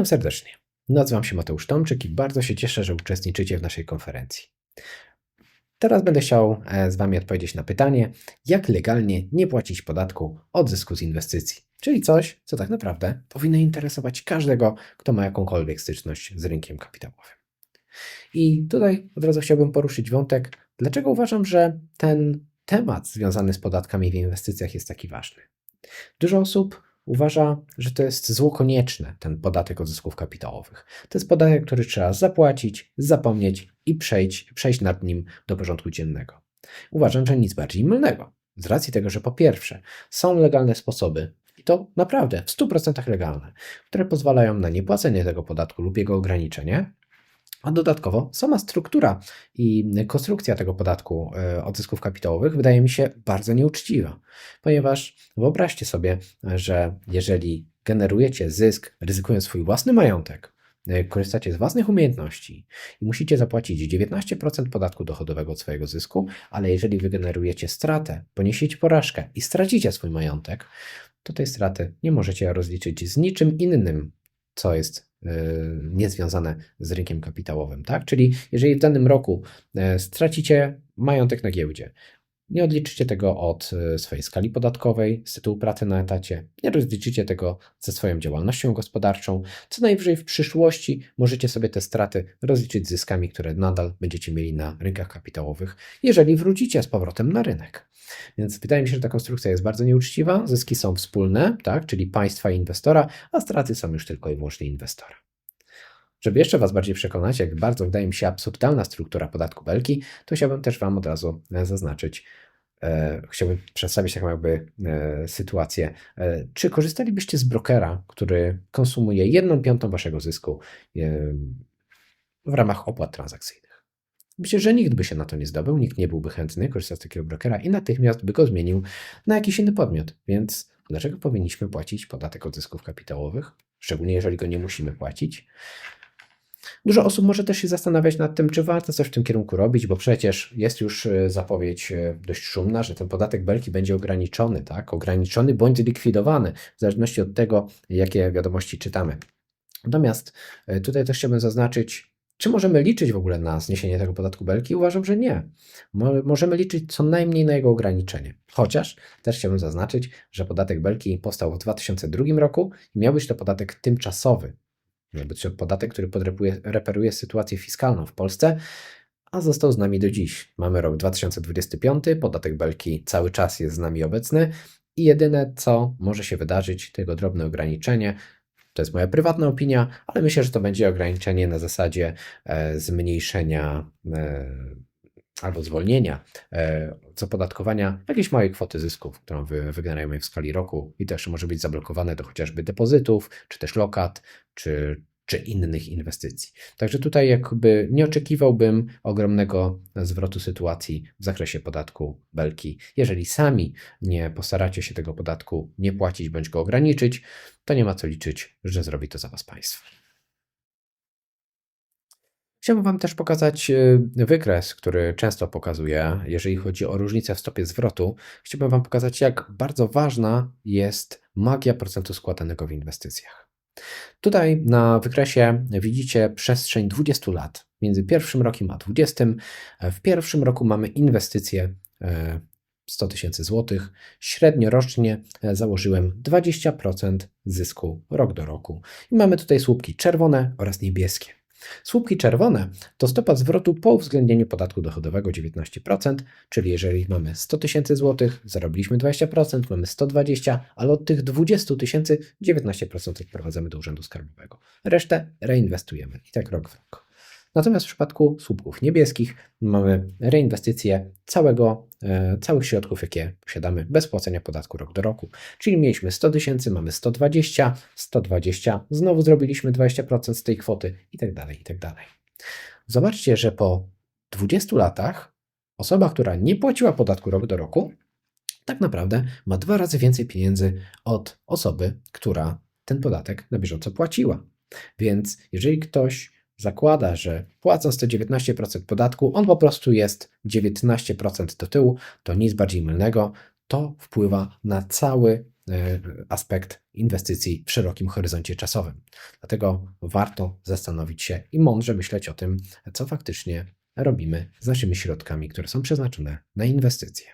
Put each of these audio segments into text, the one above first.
Witam serdecznie. Nazywam się Mateusz Tomczyk i bardzo się cieszę, że uczestniczycie w naszej konferencji. Teraz będę chciał e, z Wami odpowiedzieć na pytanie, jak legalnie nie płacić podatku od zysku z inwestycji, czyli coś, co tak naprawdę powinno interesować każdego, kto ma jakąkolwiek styczność z rynkiem kapitałowym. I tutaj od razu chciałbym poruszyć wątek, dlaczego uważam, że ten temat związany z podatkami w inwestycjach jest taki ważny. Dużo osób uważa, że to jest zło konieczne, ten podatek od zysków kapitałowych. To jest podatek, który trzeba zapłacić, zapomnieć i przejść, przejść nad nim do porządku dziennego. Uważam, że nic bardziej mylnego. Z racji tego, że po pierwsze są legalne sposoby, i to naprawdę w 100% legalne, które pozwalają na niepłacenie tego podatku lub jego ograniczenie, a dodatkowo sama struktura i konstrukcja tego podatku e, od zysków kapitałowych wydaje mi się bardzo nieuczciwa, ponieważ wyobraźcie sobie, że jeżeli generujecie zysk, ryzykując swój własny majątek, e, korzystacie z własnych umiejętności i musicie zapłacić 19% podatku dochodowego od swojego zysku, ale jeżeli wygenerujecie stratę, poniesiecie porażkę i stracicie swój majątek, to tej straty nie możecie rozliczyć z niczym innym, co jest E, niezwiązane z rynkiem kapitałowym. Tak? Czyli jeżeli w danym roku e, stracicie majątek na giełdzie, nie odliczycie tego od e, swojej skali podatkowej z tytułu pracy na etacie, nie rozliczycie tego ze swoją działalnością gospodarczą. Co najwyżej w przyszłości możecie sobie te straty rozliczyć zyskami, które nadal będziecie mieli na rynkach kapitałowych, jeżeli wrócicie z powrotem na rynek. Więc wydaje mi się, że ta konstrukcja jest bardzo nieuczciwa. Zyski są wspólne, tak, czyli państwa i inwestora, a straty są już tylko i wyłącznie inwestora. Żeby jeszcze Was bardziej przekonać, jak bardzo wydaje mi się absurdalna struktura podatku Belki, to chciałbym też Wam od razu e, zaznaczyć, e, chciałbym przedstawić taką jakby e, sytuację. E, czy korzystalibyście z brokera, który konsumuje jedną piątą Waszego zysku e, w ramach opłat transakcyjnych? Myślę, że nikt by się na to nie zdobył, nikt nie byłby chętny korzystać z takiego brokera i natychmiast by go zmienił na jakiś inny podmiot. Więc dlaczego powinniśmy płacić podatek od zysków kapitałowych? Szczególnie jeżeli go nie musimy płacić. Dużo osób może też się zastanawiać nad tym, czy warto coś w tym kierunku robić, bo przecież jest już e, zapowiedź e, dość szumna, że ten podatek belki będzie ograniczony, tak? Ograniczony bądź zlikwidowany, w zależności od tego, jakie wiadomości czytamy. Natomiast e, tutaj też chciałbym zaznaczyć, czy możemy liczyć w ogóle na zniesienie tego podatku belki? Uważam, że nie. Możemy liczyć co najmniej na jego ograniczenie. Chociaż też chciałbym zaznaczyć, że podatek belki powstał w 2002 roku i miał być to podatek tymczasowy. Miał podatek, który podreperuje sytuację fiskalną w Polsce, a został z nami do dziś. Mamy rok 2025, podatek belki cały czas jest z nami obecny i jedyne, co może się wydarzyć, to jego drobne ograniczenie, to jest moja prywatna opinia, ale myślę, że to będzie ograniczenie na zasadzie e, zmniejszenia e, albo zwolnienia e, z opodatkowania jakiejś małej kwoty zysków, którą wy, wygenerujemy w skali roku i też może być zablokowane do chociażby depozytów, czy też lokat, czy, czy innych inwestycji. Także tutaj jakby nie oczekiwałbym ogromnego zwrotu sytuacji w zakresie podatku belki. Jeżeli sami nie postaracie się tego podatku nie płacić bądź go ograniczyć, to nie ma co liczyć, że zrobi to za Was państwo. Chciałbym Wam też pokazać y, wykres, który często pokazuję, jeżeli chodzi o różnicę w stopie zwrotu. Chciałbym Wam pokazać, jak bardzo ważna jest magia procentu składanego w inwestycjach. Tutaj na wykresie widzicie przestrzeń 20 lat, między pierwszym rokiem a 20. W pierwszym roku mamy inwestycje 100 e, tysięcy złotych. Średnio rocznie e, założyłem 20% zysku rok do roku. I mamy tutaj słupki czerwone oraz niebieskie. Słupki czerwone to stopa zwrotu po uwzględnieniu podatku dochodowego 19%, czyli jeżeli mamy 100 tysięcy złotych, zarobiliśmy 20%, mamy 120, ale od tych 20 tysięcy 19% odprowadzamy do Urzędu Skarbowego. Resztę reinwestujemy i tak rok w rok. Natomiast w przypadku słupków niebieskich mamy reinwestycję całego, e, całych środków, jakie posiadamy bez płacenia podatku rok do roku. Czyli mieliśmy 100 tysięcy, mamy 120, 120, znowu zrobiliśmy 20% z tej kwoty i tak dalej, i tak dalej. Zobaczcie, że po 20 latach osoba, która nie płaciła podatku rok do roku, tak naprawdę ma dwa razy więcej pieniędzy od osoby, która ten podatek na bieżąco płaciła. Więc jeżeli ktoś zakłada, że płacąc te 19% podatku, on po prostu jest 19% do tyłu, to nic bardziej mylnego. To wpływa na cały e, aspekt inwestycji w szerokim horyzoncie czasowym. Dlatego warto zastanowić się i mądrze myśleć o tym, co faktycznie robimy z naszymi środkami, które są przeznaczone na inwestycje.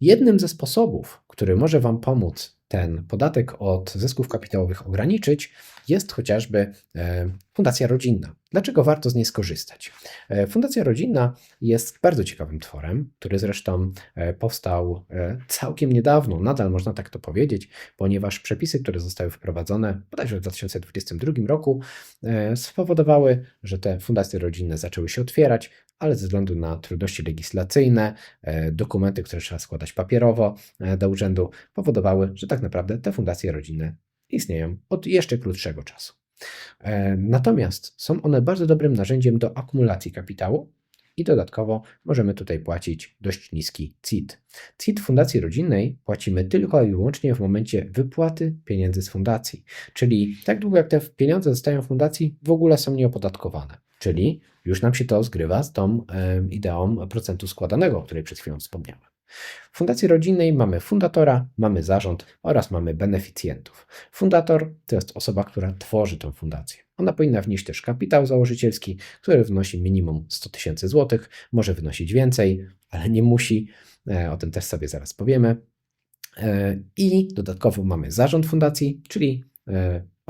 Jednym ze sposobów, który może Wam pomóc ten podatek od zysków kapitałowych ograniczyć, jest chociażby e, Fundacja Rodzinna. Dlaczego warto z niej skorzystać? E, Fundacja Rodzinna jest bardzo ciekawym tworem, który zresztą e, powstał całkiem niedawno, nadal można tak to powiedzieć, ponieważ przepisy, które zostały wprowadzone bodajże w 2022 roku, spowodowały, że te fundacje rodzinne zaczęły się otwierać, ale ze względu na trudności legislacyjne, dokumenty, które trzeba składać papierowo do urzędu, powodowały, że tak naprawdę te fundacje rodzinne istnieją od jeszcze krótszego czasu. E, natomiast są one bardzo dobrym narzędziem do akumulacji kapitału i dodatkowo możemy tutaj płacić dość niski CIT. CIT Fundacji Rodzinnej płacimy tylko i wyłącznie w momencie wypłaty pieniędzy z fundacji, czyli tak długo jak te pieniądze zostają w fundacji, w ogóle są nieopodatkowane. Czyli już nam się to zgrywa z tą e, ideą procentu składanego, o której przed chwilą wspomniałem. W Fundacji Rodzinnej mamy fundatora, mamy zarząd oraz mamy beneficjentów. Fundator to jest osoba, która tworzy tę fundację. Ona powinna wnieść też kapitał założycielski, który wynosi minimum 100 tysięcy złotych, może wynosić więcej, ale nie musi. E, o tym też sobie zaraz powiemy. E, I dodatkowo mamy zarząd fundacji, czyli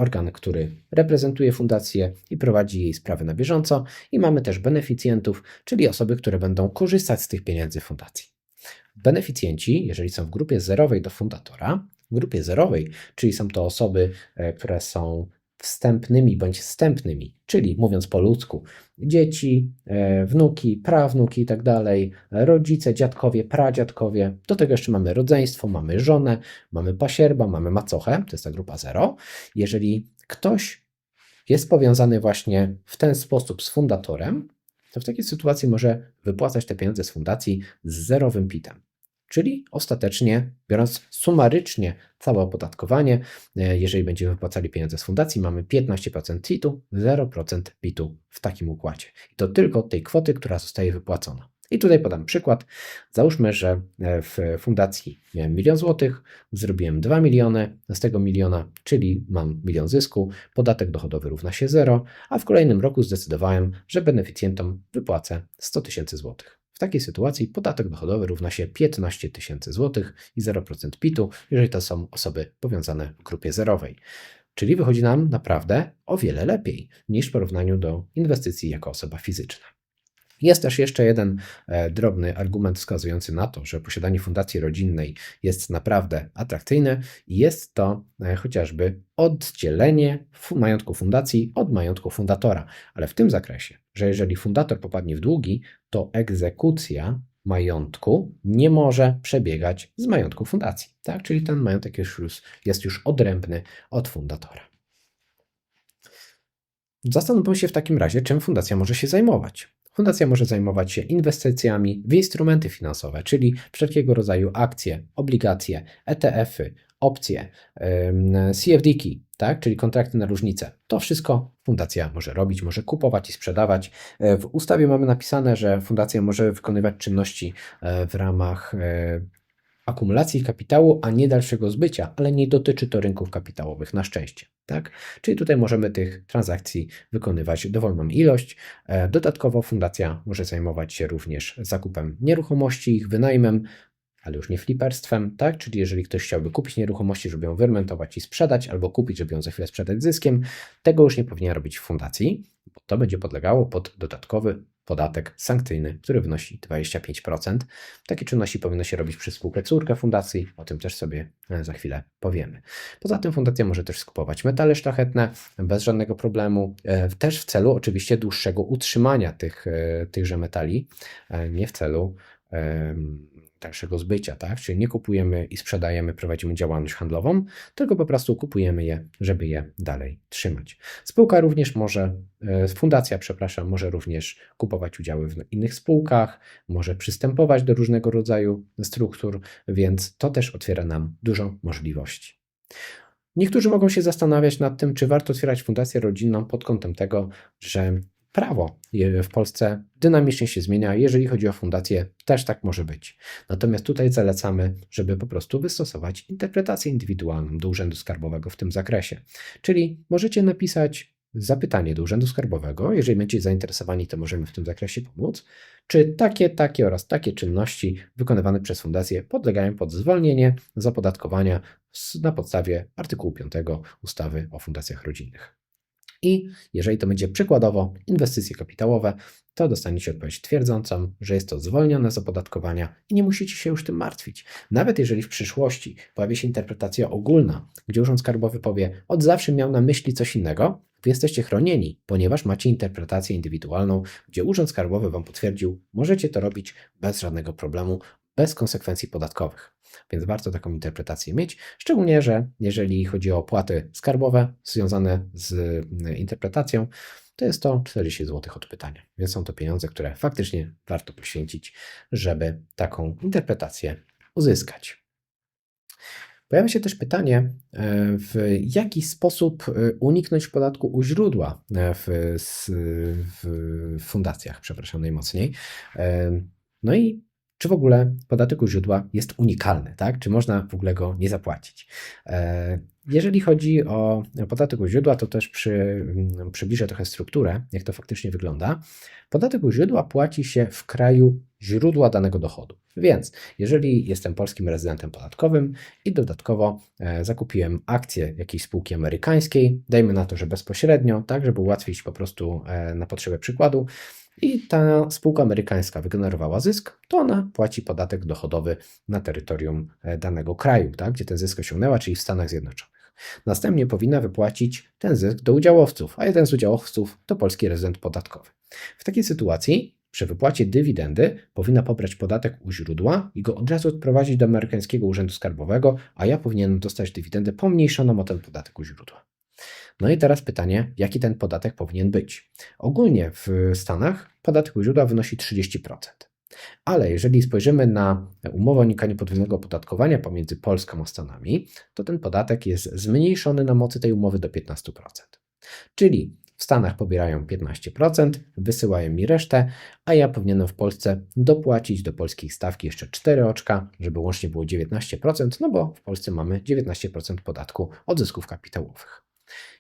organ, który reprezentuje fundację i prowadzi jej sprawy na bieżąco. I mamy też beneficjentów, czyli osoby, które będą korzystać z tych pieniędzy fundacji. Beneficjenci, jeżeli są w grupie zerowej do fundatora, w grupie zerowej, czyli są to osoby, e, które są wstępnymi bądź wstępnymi, czyli mówiąc po ludzku, dzieci, e, wnuki, prawnuki i tak rodzice, dziadkowie, pradziadkowie. Do tego jeszcze mamy rodzeństwo, mamy żonę, mamy pasierba, mamy macochę, to jest ta grupa zero. Jeżeli ktoś jest powiązany właśnie w ten sposób z fundatorem, to w takiej sytuacji może wypłacać te pieniądze z fundacji z zerowym PIT-em. Czyli ostatecznie, biorąc sumarycznie całe opodatkowanie, e, jeżeli będziemy wypłacali pieniądze z fundacji, mamy 15% CIT-u, 0% PIT-u w takim układzie. I to tylko tej kwoty, która zostaje wypłacona. I tutaj podam przykład. Załóżmy, że e, w fundacji miałem milion złotych, zrobiłem 2 miliony z tego miliona, czyli mam milion zysku, podatek dochodowy równa się 0, a w kolejnym roku zdecydowałem, że beneficjentom wypłacę 100 tysięcy złotych. Takiej sytuacji podatek dochodowy równa się 15 tysięcy złotych i 0% PIT-u, jeżeli to są osoby powiązane w grupie zerowej. Czyli wychodzi nam naprawdę o wiele lepiej niż w porównaniu do inwestycji jako osoba fizyczna. Jest też jeszcze jeden e, drobny argument wskazujący na to, że posiadanie fundacji rodzinnej jest naprawdę atrakcyjne i jest to e, chociażby oddzielenie majątku fundacji od majątku fundatora. Ale w tym zakresie, że jeżeli fundator popadnie w długi, to egzekucja majątku nie może przebiegać z majątku fundacji. Tak? Czyli ten majątek jest już, jest już odrębny od fundatora. Zastanówmy się w takim razie, czym fundacja może się zajmować. Fundacja może zajmować się inwestycjami w instrumenty finansowe, czyli wszelkiego rodzaju akcje, obligacje, ETF-y, opcje, CFD-ki, tak? czyli kontrakty na różnicę. To wszystko fundacja może robić, może kupować i sprzedawać. E, w ustawie mamy napisane, że fundacja może wykonywać czynności e, w ramach e, akumulacji kapitału, a nie dalszego zbycia, ale nie dotyczy to rynków kapitałowych, na szczęście. Tak? Czyli tutaj możemy tych transakcji wykonywać dowolną ilość. E, dodatkowo fundacja może zajmować się również zakupem nieruchomości, ich wynajmem, ale już nie fliperstwem, tak? Czyli jeżeli ktoś chciałby kupić nieruchomości, żeby ją wyremontować i sprzedać, albo kupić, żeby ją za chwilę sprzedać zyskiem, tego już nie powinien robić w fundacji, bo to będzie podlegało pod dodatkowy podatek sankcyjny, który wynosi 25%. Takie czynności powinno się robić przez spółkę córkę fundacji, o tym też sobie e, za chwilę powiemy. Poza tym fundacja może też skupować metale szlachetne bez żadnego problemu, e, też w celu oczywiście dłuższego utrzymania tych, e, tychże metali, nie w celu dalszego zbycia, tak? Czyli nie kupujemy i sprzedajemy, prowadzimy działalność handlową, tylko po prostu kupujemy je, żeby je dalej trzymać. Spółka również może, e, fundacja, przepraszam, może również kupować udziały w innych spółkach, może przystępować do różnego rodzaju struktur, więc to też otwiera nam dużo możliwości. Niektórzy mogą się zastanawiać nad tym, czy warto otwierać fundację rodzinną pod kątem tego, że prawo w Polsce dynamicznie się zmienia. Jeżeli chodzi o fundacje, też tak może być. Natomiast tutaj zalecamy, żeby po prostu wystosować interpretację indywidualną do Urzędu Skarbowego w tym zakresie. Czyli możecie napisać zapytanie do Urzędu Skarbowego, jeżeli będziecie zainteresowani, to możemy w tym zakresie pomóc, czy takie, takie oraz takie czynności wykonywane przez fundację podlegają pod zwolnienie z opodatkowania na podstawie artykułu 5 ustawy o fundacjach rodzinnych. I jeżeli to będzie przykładowo inwestycje kapitałowe, to dostaniecie odpowiedź twierdzącą, że jest to zwolnione z opodatkowania i nie musicie się już tym martwić. Nawet jeżeli w przyszłości pojawi się interpretacja ogólna, gdzie Urząd Skarbowy powie, od zawsze miał na myśli coś innego, Wy jesteście chronieni, ponieważ macie interpretację indywidualną, gdzie Urząd Skarbowy Wam potwierdził, możecie to robić bez żadnego problemu, bez konsekwencji podatkowych. Więc warto taką interpretację mieć, szczególnie, że jeżeli chodzi o opłaty skarbowe związane z mm, interpretacją, to jest to 40 zł od pytania. Więc są to pieniądze, które faktycznie warto poświęcić, żeby taką interpretację uzyskać. Pojawia się też pytanie, e, w jaki sposób e, uniknąć podatku u źródła e, w, w fundacjach, przepraszam najmocniej. No i czy w ogóle podatek u źródła jest unikalny, tak? Czy można w ogóle go nie zapłacić? Jeżeli chodzi o podatek u źródła, to też przy, mm, przybliżę trochę strukturę, jak to faktycznie wygląda. Podatek u źródła płaci się w kraju źródła danego dochodu. Więc jeżeli jestem polskim rezydentem podatkowym i dodatkowo e, zakupiłem akcję jakiejś spółki amerykańskiej, dajmy na to, że bezpośrednio, tak, żeby ułatwić po prostu e, na potrzebę przykładu, i ta spółka amerykańska wygenerowała zysk, to ona płaci podatek dochodowy na terytorium e, danego kraju, tak, gdzie ten zysk osiągnęła, czyli w Stanach Zjednoczonych. Następnie powinna wypłacić ten zysk do udziałowców, a jeden z udziałowców to polski rezydent podatkowy. W takiej sytuacji przy wypłacie dywidendy powinna pobrać podatek u źródła i go od razu odprowadzić do amerykańskiego urzędu skarbowego, a ja powinienem dostać dywidendę pomniejszoną o ten podatek u źródła. No i teraz pytanie, jaki ten podatek powinien być? Ogólnie w Stanach podatek u źródła wynosi 30%. Ale jeżeli spojrzymy na umowę o unikaniu podwójnego opodatkowania pomiędzy Polską a Stanami, to ten podatek jest zmniejszony na mocy tej umowy do 15%. Czyli w Stanach pobierają 15%, wysyłają mi resztę, a ja powinienem w Polsce dopłacić do polskiej stawki jeszcze 4 oczka, żeby łącznie było 19%, no bo w Polsce mamy 19% podatku od zysków kapitałowych.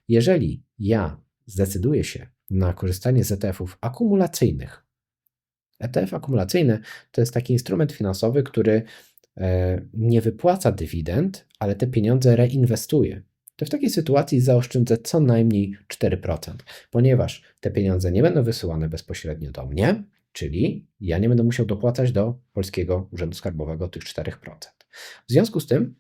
Jeżeli ja zdecyduję się na korzystanie z ETF-ów akumulacyjnych, ETF akumulacyjny to jest taki instrument finansowy, który e, nie wypłaca dywidend, ale te pieniądze reinwestuje. To w takiej sytuacji zaoszczędzę co najmniej 4%, ponieważ te pieniądze nie będą wysyłane bezpośrednio do mnie, czyli ja nie będę musiał dopłacać do Polskiego Urzędu Skarbowego tych 4%. W związku z tym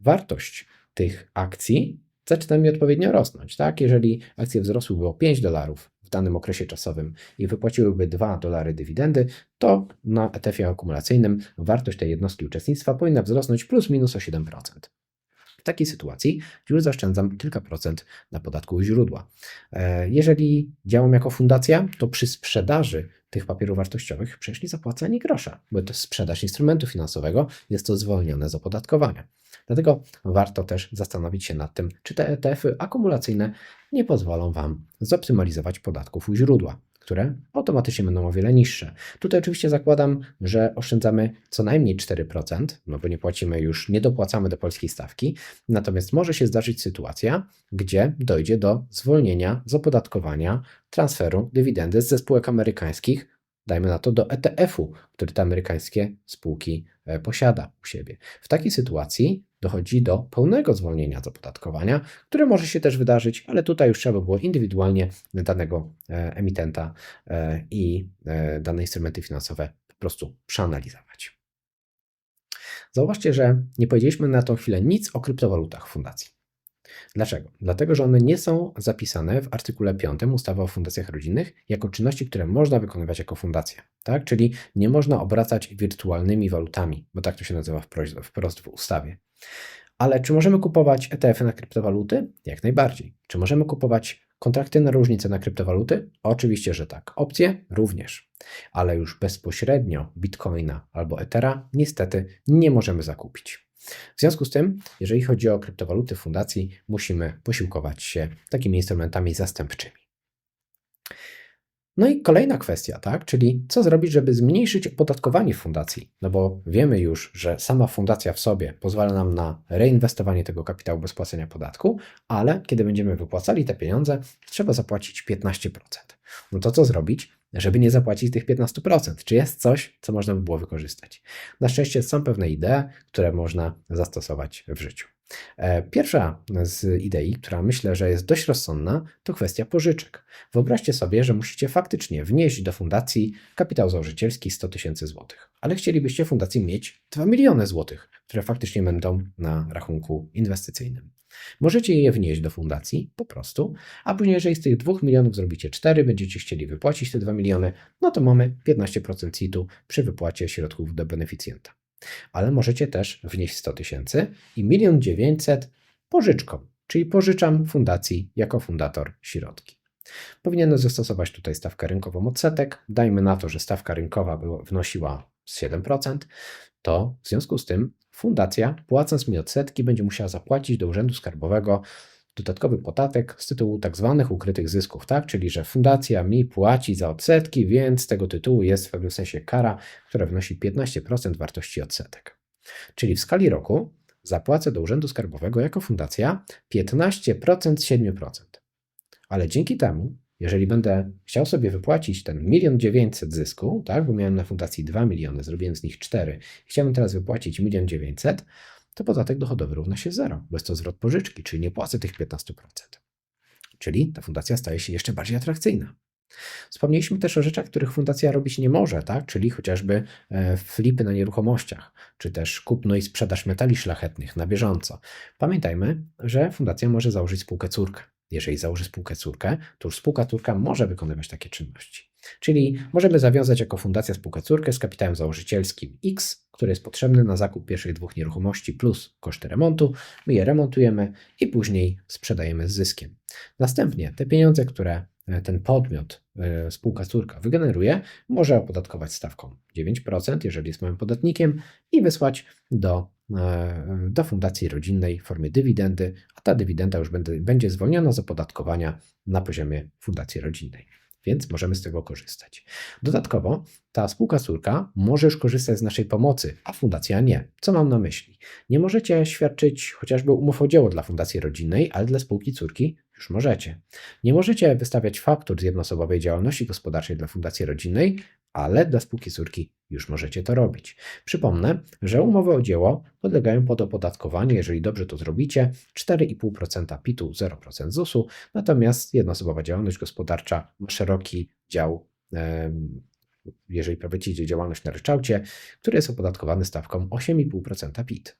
wartość tych akcji zaczyna mi odpowiednio rosnąć. Tak? Jeżeli akcje wzrosłyby o 5 dolarów w danym okresie czasowym i wypłaciłyby 2 dolary dywidendy, to na ETF-ie akumulacyjnym wartość tej jednostki uczestnictwa powinna wzrosnąć plus minus o 7%. W takiej sytuacji już zaoszczędzam kilka procent na podatku źródła. E, jeżeli działam jako fundacja, to przy sprzedaży tych papierów wartościowych przecież nie grosza, bo to sprzedaż instrumentu finansowego, jest to zwolnione z opodatkowania. Dlatego warto też zastanowić się nad tym, czy te ETF-y akumulacyjne nie pozwolą Wam zoptymalizować podatków u źródła, które automatycznie będą o wiele niższe. Tutaj oczywiście zakładam, że oszczędzamy co najmniej 4%, no bo nie płacimy już, nie dopłacamy do polskiej stawki, natomiast może się zdarzyć sytuacja, gdzie dojdzie do zwolnienia z opodatkowania transferu dywidendy ze spółek amerykańskich dajmy na to, do ETF-u, który te amerykańskie spółki e, posiada u siebie. W takiej sytuacji dochodzi do pełnego zwolnienia z opodatkowania, które może się też wydarzyć, ale tutaj już trzeba by było indywidualnie danego e, emitenta e, i dane instrumenty finansowe po prostu przeanalizować. Zauważcie, że nie powiedzieliśmy na tą chwilę nic o kryptowalutach fundacji. Dlaczego? Dlatego, że one nie są zapisane w artykule 5 ustawy o fundacjach rodzinnych jako czynności, które można wykonywać jako fundacja. Tak? Czyli nie można obracać wirtualnymi walutami, bo tak to się nazywa wprost w ustawie. Ale czy możemy kupować ETF-y na kryptowaluty? Jak najbardziej. Czy możemy kupować kontrakty na różnice na kryptowaluty? Oczywiście, że tak. Opcje również. Ale już bezpośrednio Bitcoina albo Ethera niestety nie możemy zakupić. W związku z tym, jeżeli chodzi o kryptowaluty fundacji, musimy posiłkować się takimi instrumentami zastępczymi. No i kolejna kwestia, tak? Czyli co zrobić, żeby zmniejszyć opodatkowanie fundacji? No bo wiemy już, że sama fundacja w sobie pozwala nam na reinwestowanie tego kapitału bez płacenia podatku, ale kiedy będziemy wypłacali te pieniądze, trzeba zapłacić 15%. No to co zrobić, żeby nie zapłacić tych 15%? Czy jest coś, co można by było wykorzystać? Na szczęście są pewne idee, które można zastosować w życiu. E, pierwsza z idei, która myślę, że jest dość rozsądna, to kwestia pożyczek. Wyobraźcie sobie, że musicie faktycznie wnieść do fundacji kapitał założycielski 100 tysięcy złotych, ale chcielibyście fundacji mieć 2 miliony złotych, które faktycznie będą na rachunku inwestycyjnym. Możecie je wnieść do fundacji po prostu, a później, jeżeli z tych 2 milionów zrobicie 4, będziecie chcieli wypłacić te 2 miliony, no to mamy 15% CIT-u przy wypłacie środków do beneficjenta ale możecie też wnieść 100 tysięcy i 1 900 pożyczką, czyli pożyczam fundacji jako fundator środki. Powinienem zastosować tutaj stawkę rynkową odsetek. Dajmy na to, że stawka rynkowa wynosiła 7%, to w związku z tym fundacja, płacąc mi odsetki, będzie musiała zapłacić do Urzędu Skarbowego dodatkowy podatek z tytułu tak zwanych ukrytych zysków, tak? Czyli, że fundacja mi płaci za odsetki, więc z tego tytułu jest w pewnym sensie kara, która wynosi 15% wartości odsetek. Czyli w skali roku zapłacę do Urzędu Skarbowego jako fundacja 15% z 7%. Ale dzięki temu, jeżeli będę chciał sobie wypłacić ten milion dziewięćset zysku, tak, bo miałem na fundacji 2 miliony, zrobiłem z nich 4, chciałbym teraz wypłacić milion dziewięćset, to podatek dochodowy równa się zero, bo jest to zwrot pożyczki, czyli nie płacę tych 15%. Czyli ta fundacja staje się jeszcze bardziej atrakcyjna. Wspomnieliśmy też o rzeczach, których fundacja robić nie może, tak? czyli chociażby e, flipy na nieruchomościach, czy też kupno i sprzedaż metali szlachetnych na bieżąco. Pamiętajmy, że fundacja może założyć spółkę córkę. Jeżeli założy spółkę córkę, to już spółka córka może wykonywać takie czynności. Czyli możemy zawiązać jako fundacja spółkę córkę z kapitałem założycielskim X, który jest potrzebny na zakup pierwszych dwóch nieruchomości plus koszty remontu. My je remontujemy i później sprzedajemy z zyskiem. Następnie te pieniądze, które e, ten podmiot, e, spółka córka wygeneruje, może opodatkować stawką 9%, jeżeli jest małym podatnikiem, i wysłać do, e, do fundacji rodzinnej w formie dywidendy, a ta dywidenda już będzie, będzie zwolniona z opodatkowania na poziomie fundacji rodzinnej więc możemy z tego korzystać. Dodatkowo ta spółka córka może już korzystać z naszej pomocy, a fundacja nie. Co mam na myśli? Nie możecie świadczyć chociażby umów o dzieło dla fundacji rodzinnej, ale dla spółki córki już możecie. Nie możecie wystawiać faktur z jednoosobowej działalności gospodarczej dla fundacji rodzinnej, ale dla spółki córki już możecie to robić. Przypomnę, że umowy o dzieło podlegają pod opodatkowanie, jeżeli dobrze to zrobicie, 4,5% PIT-u, 0% ZUS-u, natomiast jednoosobowa działalność gospodarcza ma szeroki dział, jeżeli prowadzicie działalność na ryczałcie, który jest opodatkowany stawką 8,5% PIT.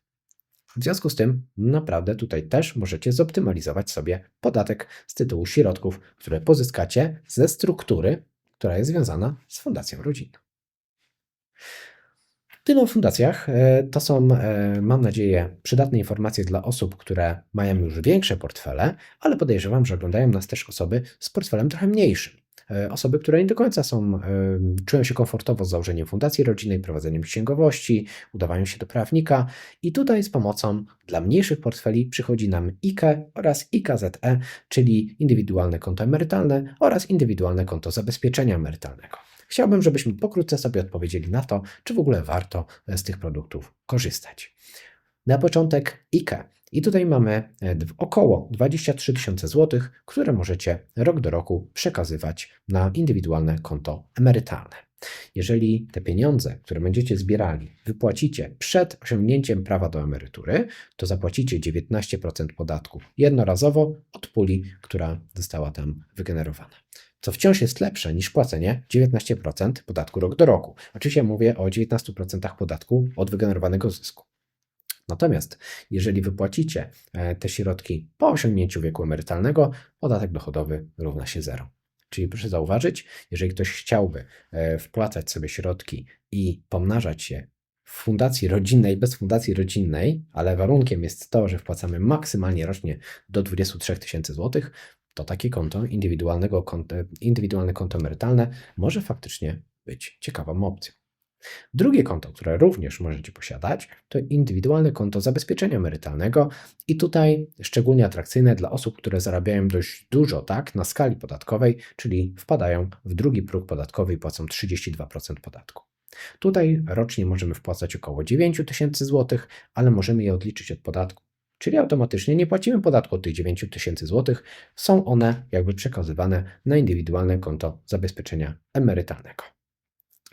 W związku z tym, naprawdę tutaj też możecie zoptymalizować sobie podatek z tytułu środków, które pozyskacie ze struktury która jest związana z Fundacją Rodzinną. Tyle o fundacjach. E, to są, e, mam nadzieję, przydatne informacje dla osób, które mają już większe portfele, ale podejrzewam, że oglądają nas też osoby z portfelem trochę mniejszym. E, osoby, które nie do końca są, czują się komfortowo z założeniem fundacji rodzinnej, prowadzeniem księgowości, udawaniem się do prawnika i tutaj z pomocą dla mniejszych portfeli przychodzi nam IKE oraz IKZE, czyli indywidualne konto emerytalne oraz indywidualne konto zabezpieczenia emerytalnego. Chciałbym, żebyśmy pokrótce sobie odpowiedzieli na to, czy w ogóle warto z tych produktów korzystać. Na początek IKE. I tutaj mamy e, około 23 tysiące złotych, które możecie rok do roku przekazywać na indywidualne konto emerytalne. Jeżeli te pieniądze, które będziecie zbierali, wypłacicie przed osiągnięciem prawa do emerytury, to zapłacicie 19% podatku jednorazowo od puli, która została tam wygenerowana. Co wciąż jest lepsze niż płacenie 19% podatku rok do roku. Oczywiście mówię o 19% podatku od wygenerowanego zysku. Natomiast jeżeli wypłacicie e, te środki po osiągnięciu wieku emerytalnego, podatek dochodowy równa się zero. Czyli proszę zauważyć, jeżeli ktoś chciałby e, wpłacać sobie środki i pomnażać się w fundacji rodzinnej, bez fundacji rodzinnej, ale warunkiem jest to, że wpłacamy maksymalnie rocznie do 23 tysięcy złotych, to takie konto, indywidualnego konto, indywidualne konto emerytalne może faktycznie być ciekawą opcją. Drugie konto, które również możecie posiadać, to indywidualne konto zabezpieczenia emerytalnego i tutaj szczególnie atrakcyjne dla osób, które zarabiają dość dużo, tak, na skali podatkowej, czyli wpadają w drugi próg podatkowy i płacą 32% podatku. Tutaj rocznie możemy wpłacać około 9 tysięcy złotych, ale możemy je odliczyć od podatku. Czyli automatycznie nie płacimy podatku od tych 9 tysięcy złotych, są one jakby przekazywane na indywidualne konto zabezpieczenia emerytalnego.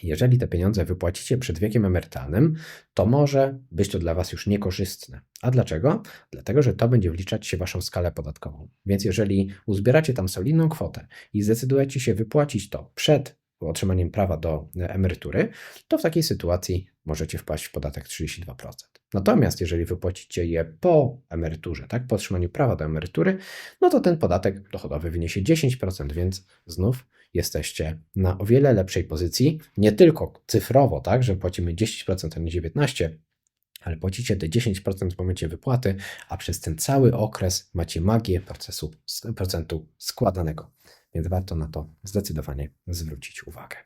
Jeżeli te pieniądze wypłacicie przed wiekiem emerytalnym, to może być to dla Was już niekorzystne. A dlaczego? Dlatego, że to będzie wliczać się Waszą skalę podatkową. Więc jeżeli uzbieracie tam solidną kwotę i zdecydujecie się wypłacić to przed otrzymaniem prawa do emerytury, to w takiej sytuacji możecie wpaść w podatek 32%. Natomiast jeżeli wypłacicie je po emeryturze, tak, po otrzymaniu prawa do emerytury, no to ten podatek dochodowy wyniesie 10%, więc znów jesteście na o wiele lepszej pozycji, nie tylko cyfrowo, tak, że płacimy 10%, a nie 19%, ale płacicie te 10% w momencie wypłaty, a przez ten cały okres macie magię procesu, procentu składanego. Więc warto na to zdecydowanie zwrócić uwagę.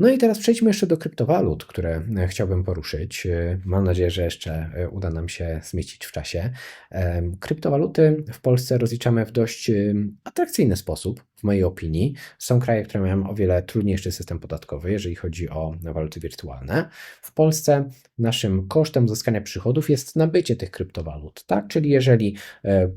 No i teraz przejdźmy jeszcze do kryptowalut, które e, chciałbym poruszyć. E, mam nadzieję, że jeszcze e, uda nam się zmieścić w czasie. Kryptowaluty w Polsce rozliczamy w dość atrakcyjny sposób, w mojej opinii. Są kraje, które mają o wiele trudniejszy system podatkowy, jeżeli chodzi o waluty wirtualne. W Polsce naszym kosztem uzyskania przychodów jest nabycie tych kryptowalut, tak? Czyli jeżeli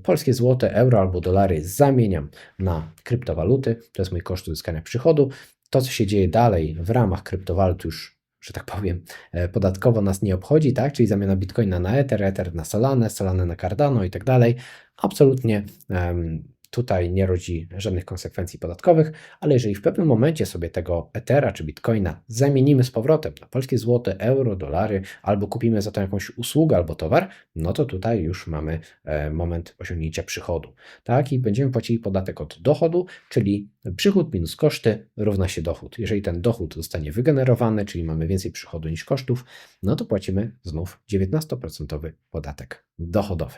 polskie złote, euro albo dolary zamieniam na kryptowaluty, to jest mój koszt uzyskania przychodu, to, co się dzieje dalej w ramach kryptowalut już, że tak powiem, e, podatkowo nas nie obchodzi, tak? Czyli zamiana bitcoina na Ether, Ether na Solana, Solana na Cardano i tak dalej. Absolutnie um, tutaj nie rodzi żadnych konsekwencji podatkowych, ale jeżeli w pewnym momencie sobie tego Ethera czy Bitcoina zamienimy z powrotem na polskie złote, euro, dolary, albo kupimy za to jakąś usługę albo towar, no to tutaj już mamy e, moment osiągnięcia przychodu. Tak, i będziemy płacili podatek od dochodu, czyli przychód minus koszty równa się dochód. Jeżeli ten dochód zostanie wygenerowany, czyli mamy więcej przychodu niż kosztów, no to płacimy znów 19% podatek dochodowy.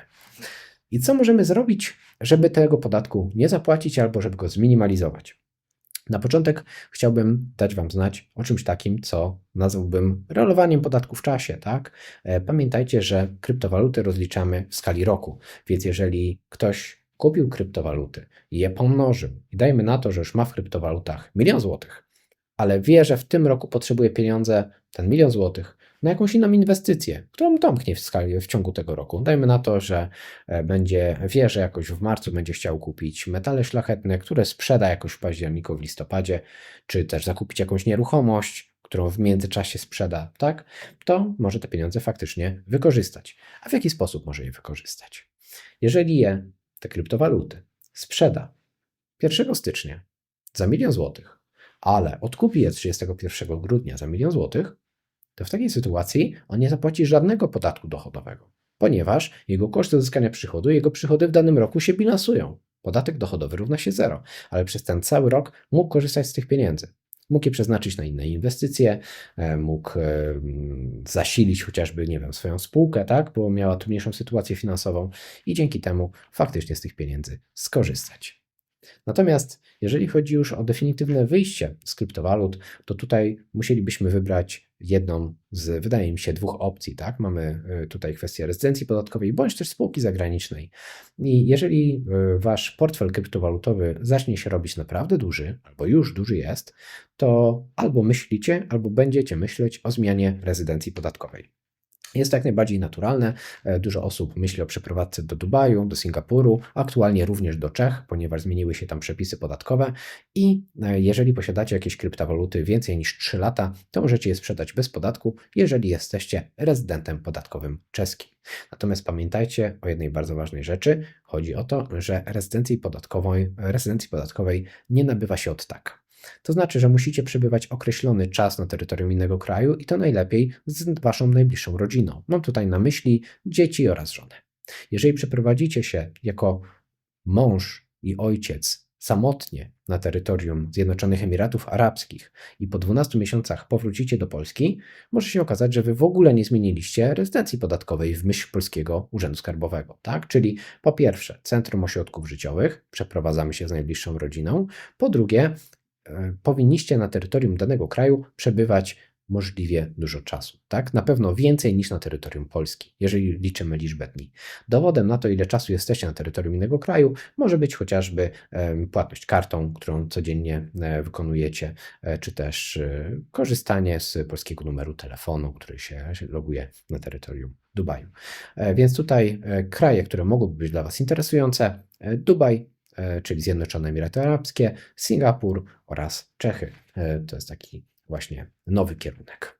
I co możemy zrobić, żeby tego podatku nie zapłacić albo żeby go zminimalizować? Na początek chciałbym dać Wam znać o czymś takim, co nazwałbym rolowaniem podatku w czasie. Tak? E, pamiętajcie, że kryptowaluty rozliczamy w skali roku, więc jeżeli ktoś kupił kryptowaluty i je pomnożył i dajmy na to, że już ma w kryptowalutach milion złotych, ale wie, że w tym roku potrzebuje pieniądze, ten milion złotych, na jakąś inną inwestycję, którą domknie w skali w ciągu tego roku. Dajmy na to, że e, będzie wie, że jakoś w marcu będzie chciał kupić metale szlachetne, które sprzeda jakoś w październiku, w listopadzie, czy też zakupić jakąś nieruchomość, którą w międzyczasie sprzeda, tak? To może te pieniądze faktycznie wykorzystać. A w jaki sposób może je wykorzystać? Jeżeli je, te kryptowaluty, sprzeda 1 stycznia za milion złotych, ale odkupi je 31 grudnia za milion złotych, to w takiej sytuacji on nie zapłaci żadnego podatku dochodowego, ponieważ jego koszty uzyskania przychodu, jego przychody w danym roku się bilansują. Podatek dochodowy równa się zero, ale przez ten cały rok mógł korzystać z tych pieniędzy. Mógł je przeznaczyć na inne inwestycje, e, mógł e, zasilić chociażby, nie wiem, swoją spółkę, tak, bo miała trudniejszą sytuację finansową i dzięki temu faktycznie z tych pieniędzy skorzystać. Natomiast jeżeli chodzi już o definitywne wyjście z kryptowalut, to tutaj musielibyśmy wybrać jedną z, wydaje mi się, dwóch opcji. Tak? Mamy y, tutaj kwestię rezydencji podatkowej bądź też spółki zagranicznej. I jeżeli y, wasz portfel kryptowalutowy zacznie się robić naprawdę duży, albo już duży jest, to albo myślicie, albo będziecie myśleć o zmianie rezydencji podatkowej. Jest jak najbardziej naturalne. E, dużo osób myśli o przeprowadzce do Dubaju, do Singapuru, aktualnie również do Czech, ponieważ zmieniły się tam przepisy podatkowe. I e, jeżeli posiadacie jakieś kryptowaluty więcej niż 3 lata, to możecie je sprzedać bez podatku, jeżeli jesteście rezydentem podatkowym czeskim. Natomiast pamiętajcie o jednej bardzo ważnej rzeczy. Chodzi o to, że rezydencji podatkowej, rezydencji podatkowej nie nabywa się od tak. To znaczy, że musicie przebywać określony czas na terytorium innego kraju i to najlepiej z waszą najbliższą rodziną. Mam tutaj na myśli dzieci oraz żonę. Jeżeli przeprowadzicie się jako mąż i ojciec samotnie na terytorium Zjednoczonych Emiratów Arabskich i po 12 miesiącach powrócicie do Polski, może się okazać, że wy w ogóle nie zmieniliście rezydencji podatkowej w myśl Polskiego Urzędu Skarbowego. Tak? Czyli po pierwsze, Centrum Ośrodków Życiowych, przeprowadzamy się z najbliższą rodziną, po drugie, powinniście na terytorium danego kraju przebywać możliwie dużo czasu. Tak? Na pewno więcej niż na terytorium Polski, jeżeli liczymy liczbę dni. Dowodem na to, ile czasu jesteście na terytorium innego kraju, może być chociażby płatność kartą, którą codziennie e, wykonujecie, e, czy też e, korzystanie z polskiego numeru telefonu, który się loguje na terytorium Dubaju. E, Więc tutaj e, kraje, które mogłyby być dla Was interesujące, e, Dubaj, e, czyli Zjednoczone Emiraty Arabskie, Singapur oraz Czechy. E, To jest taki właśnie nowy kierunek.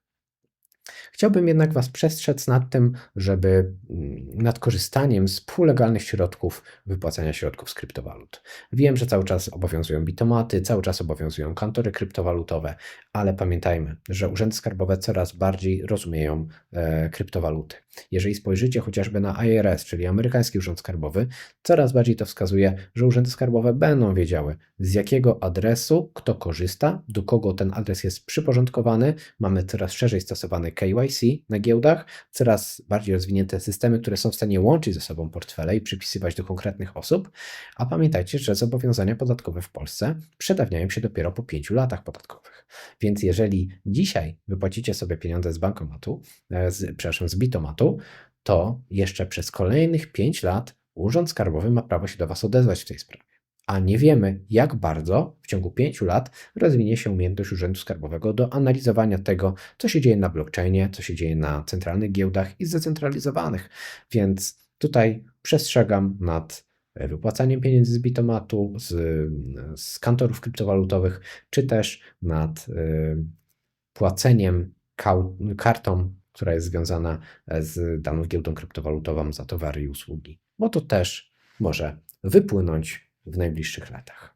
Chciałbym jednak Was przestrzec nad tym, żeby mm, nad korzystaniem z półlegalnych środków wypłacania środków z kryptowalut. Wiem, że cały czas obowiązują bitomaty, cały czas obowiązują kantory kryptowalutowe, ale pamiętajmy, że urzędy skarbowe coraz bardziej rozumieją e, kryptowaluty. Jeżeli spojrzycie chociażby na IRS, czyli amerykański urząd skarbowy, coraz bardziej to wskazuje, że urzędy skarbowe będą wiedziały, z jakiego adresu kto korzysta, do kogo ten adres jest przyporządkowany. Mamy coraz szerzej stosowane KYC na giełdach, coraz bardziej rozwinięte systemy, które są w stanie łączyć ze sobą portfele i przypisywać do konkretnych osób. A pamiętajcie, że zobowiązania podatkowe w Polsce przedawniają się dopiero po 5 latach podatkowych. Więc jeżeli dzisiaj wypłacicie sobie pieniądze z bankomatu, e, z, przepraszam, z bitomatu, to jeszcze przez kolejnych 5 lat Urząd Skarbowy ma prawo się do Was odezwać w tej sprawie. A nie wiemy, jak bardzo w ciągu 5 lat rozwinie się umiejętność Urzędu Skarbowego do analizowania tego, co się dzieje na blockchainie, co się dzieje na centralnych giełdach i zdecentralizowanych. Więc tutaj przestrzegam nad e, wypłacaniem pieniędzy z bitomatu, z, z kantorów kryptowalutowych, czy też nad y, płaceniem kał, kartą, która jest związana e, z daną giełdą kryptowalutową za towary i usługi, bo to też może wypłynąć w najbliższych latach.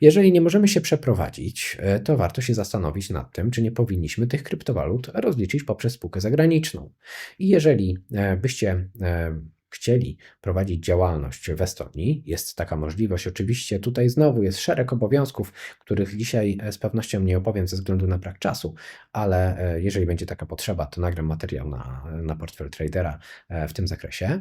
Jeżeli nie możemy się przeprowadzić, e, to warto się zastanowić nad tym, czy nie powinniśmy tych kryptowalut rozliczyć poprzez spółkę zagraniczną. I jeżeli e, byście e, chcieli prowadzić działalność w Estonii, jest taka możliwość. Oczywiście tutaj znowu jest szereg obowiązków, których dzisiaj z pewnością nie opowiem ze względu na brak czasu, ale jeżeli będzie taka potrzeba, to nagram materiał na, na portfel tradera w tym zakresie.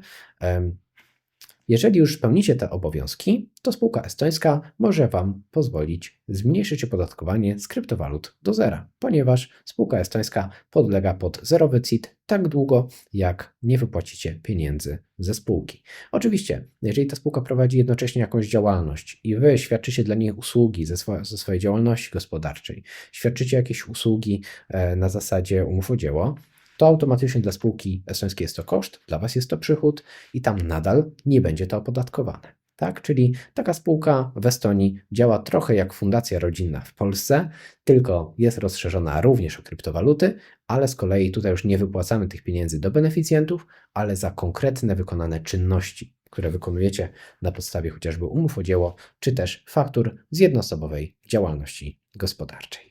Jeżeli już spełnicie te obowiązki, to spółka estońska może Wam pozwolić zmniejszyć opodatkowanie z kryptowalut do zera, ponieważ spółka estońska podlega pod zerowy CIT tak długo, jak nie wypłacicie pieniędzy ze spółki. Oczywiście, jeżeli ta spółka prowadzi jednocześnie jakąś działalność i Wy świadczycie dla niej usługi ze, swo- ze swojej działalności gospodarczej, świadczycie jakieś usługi e, na zasadzie umów o dzieło, to automatycznie dla spółki estońskiej jest to koszt, dla Was jest to przychód i tam nadal nie będzie to opodatkowane. Tak? Czyli taka spółka w Estonii działa trochę jak fundacja rodzinna w Polsce, tylko jest rozszerzona również o kryptowaluty, ale z kolei tutaj już nie wypłacamy tych pieniędzy do beneficjentów, ale za konkretne wykonane czynności, które wykonujecie na podstawie chociażby umów o dzieło, czy też faktur z jednoosobowej działalności gospodarczej.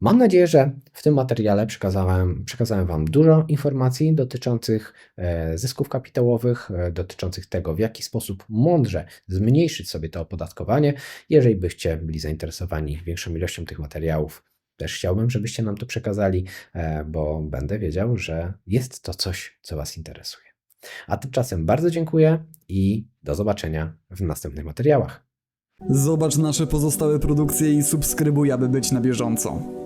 Mam nadzieję, że w tym materiale przekazałem, przekazałem Wam dużo informacji dotyczących e, zysków kapitałowych, e, dotyczących tego, w jaki sposób mądrze zmniejszyć sobie to opodatkowanie. Jeżeli byście byli zainteresowani większą ilością tych materiałów, też chciałbym, żebyście nam to przekazali, e, bo będę wiedział, że jest to coś, co Was interesuje. A tymczasem bardzo dziękuję i do zobaczenia w następnych materiałach. Zobacz nasze pozostałe produkcje i subskrybuj, aby być na bieżąco.